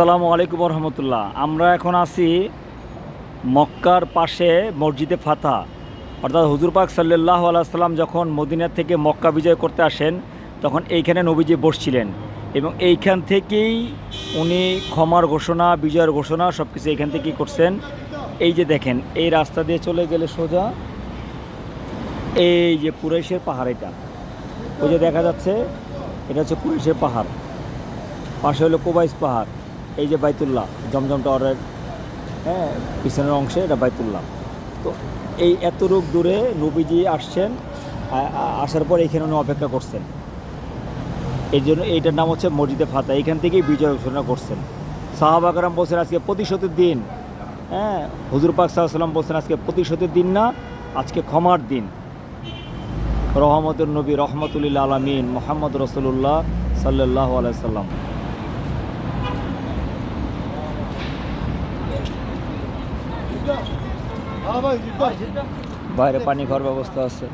আসসালামু আলাইকুম রহমতুল্লাহ আমরা এখন আছি মক্কার পাশে মসজিদে ফাতা অর্থাৎ হুজুর পাক সাল্লাহ আলাইসাল্লাম যখন মদিনা থেকে মক্কা বিজয় করতে আসেন, তখন এইখানে নবীজি বসছিলেন এবং এইখান থেকেই উনি ক্ষমার ঘোষণা, বিজয়ের ঘোষণা সব কিছু এইখান থেকেই করছেন। এই যে দেখেন, এই রাস্তা দিয়ে চলে গেলে সোজা এই যে কুরাইশের পাহাড় এটা। ওই যে দেখা যাচ্ছে, এটা হচ্ছে কুরাইশের পাহাড়। পাশে হলো কোবাইস পাহাড়। এই যে বাইতুল্লাহ, জমজম টাওয়ারের হ্যাঁ পিছনের অংশে এটা বাইতুল্লাহ। তো এই এত রূপ দূরে নবীজি আসছেন আসার পর এখানে উনি অপেক্ষা করছেন। এই জন্য এইটার নাম হচ্ছে মসজিদে ফাতা এইখান থেকেই বিজয় ঘোষণা করছেন। সাহাবাকরাম বলছেন, আজকে প্রতিশোধের দিন। হ্যাঁ হুজুর পাক সাল্লাম বলছেন, আজকে প্রতিশোধের দিন না, আজকে ক্ষমার দিন। রহমতুল নবী রহমতুল্লাহ আলমিন, মোহাম্মদ রসুল্লাহ সাল্লাহ আলাইসাল্লাম বাইরে পানি খাওয়ার ব্যবস্থা আছে।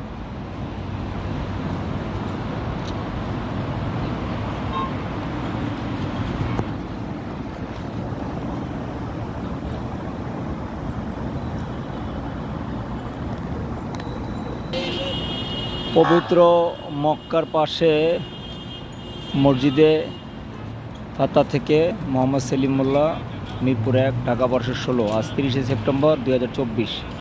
পবিত্র মক্কার পাশে মসজিদে ফাতা থেকে মোহাম্মদ সেলিমুল্লাহ মিরপুর এক ঢাকা বর্ষের ষোলো। আজ তিরিশে সেপ্টেম্বর দু হাজার চব্বিশ।